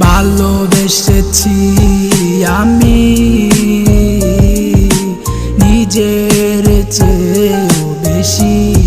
ভালোবেসেছি আমি। নিজের চেয়েও বেশি।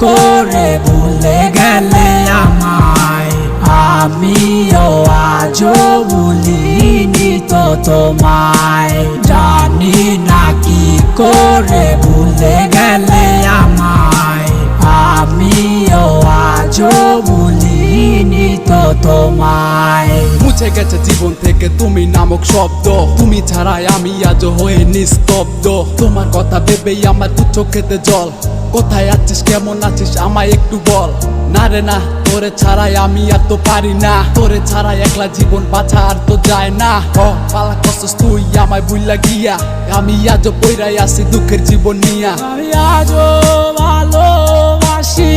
করে ভুলে গেলে আমায়। আমিও আজও ভুলিনি তো তোমায়। জানি না কি করে ভুলে গেলে আমায়। আমিও আজও ভুলিনি তো তোমায়। মুছে গেছে জীবন থেকে তুমি নামক শব্দ। তুমি ছাড়াই আমি আজ হয়ে নিস্তব্ধ। তোমার কথা ভেবেই আমার দু চোখেতে জল। কোথায় আছিস? কেমন আছিস? আমায় একটু বল। না রে না তোরে ছাড়াই আমি আর তো পারি না। তোরে ছাড়াই একলা জীবন বাঁচা আর তো যায় না। হ পালা কষ্টস তুই আমায় বুইলা গিয়া। আমি আজ পইরাই আসি দুঃখের জীবন নিয়া। আমি আজও ভালোবাসি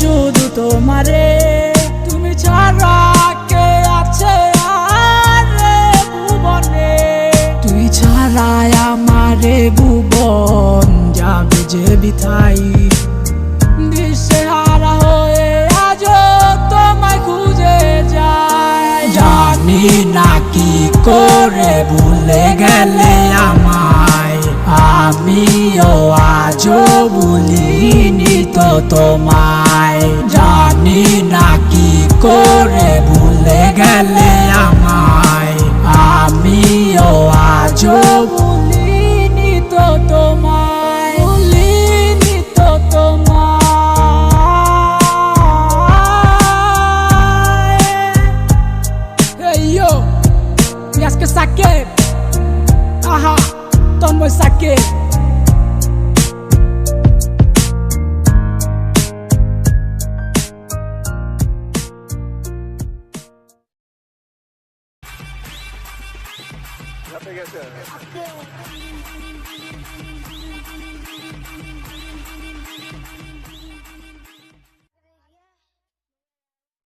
শুধু তোমারে। তুমি ছাড়া কে আছে আর ভুবনে? তুই ছাড়াই আমারে ভুবন বিথাই দিশেহারা হয়ে আজও তোমায় খুঁজে যায় জানি না কি করে ভুলে গেলে আমায় আমিও আজও ভুলিনি তো তোমায় জানি না কি করে ভুলে গেলে আমায় আমিও আজও Not big as that.